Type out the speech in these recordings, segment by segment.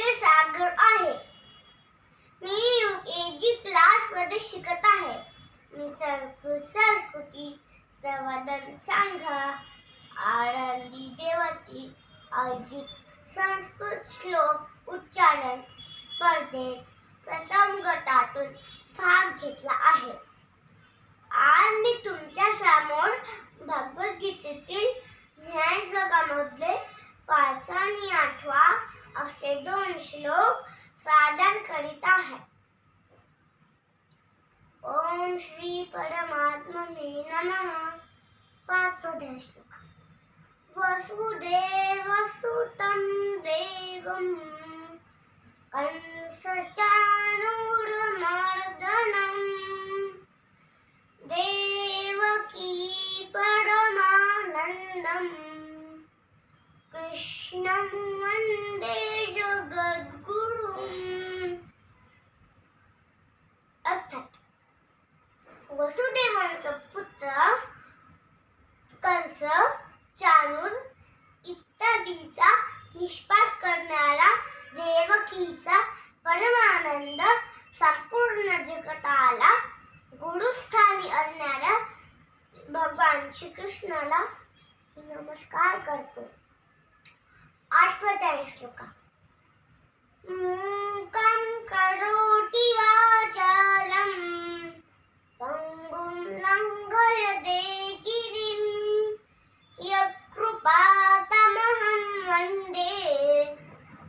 क्षीरसागर आहे. Me you के जी क्लासमध्ये शिकत आहे. मी संस्कृत संस्कृती संवादन सांगा आळंदी देवाची आयोजित संस्कृत श्लोक उच्चारण स्पर्धेत प्रथम गटातून भाग घेतला आहे. आज मी तुमच्यासमोर आठवा असे दोन श्लोक सादर करीत आहे ओम श्री परमात्मने नमः। पाचवद्या श्लोक। वसुदेव सुतं देवं। कंसचाणूरमर्दनम् देवकी कृष्णं वन्दे जगद्गुरुम् अर्थात वसुदेवांचा पुत्र कंस चाणूर इत्यादीचा निष्पात करणारा देवकीचा परमानंद संपूर्ण जगताला गुरुस्थानी असणाऱ्या भगवान श्रीकृष्णाला नमस्कार करतो आठवत्या श्लोका मूकं करोति वाचालं पङ्गुं लङ्घयते गिरिं यत्कृपातमहं वन्दे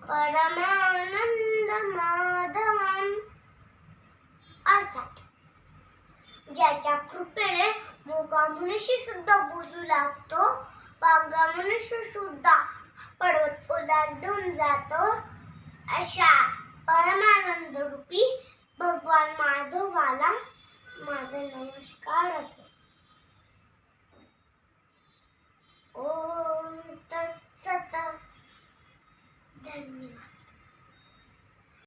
परमानन्दमाधवम्। अर्थात ज्याच्या कृपेने मुका मनुष्य सुद्धा बोलू लागतो पांगा मनुष्य सुद्धा पडवत. जातो. अशा परमानंद रूपी भगवान माधवाला माझा नमस्कार असतो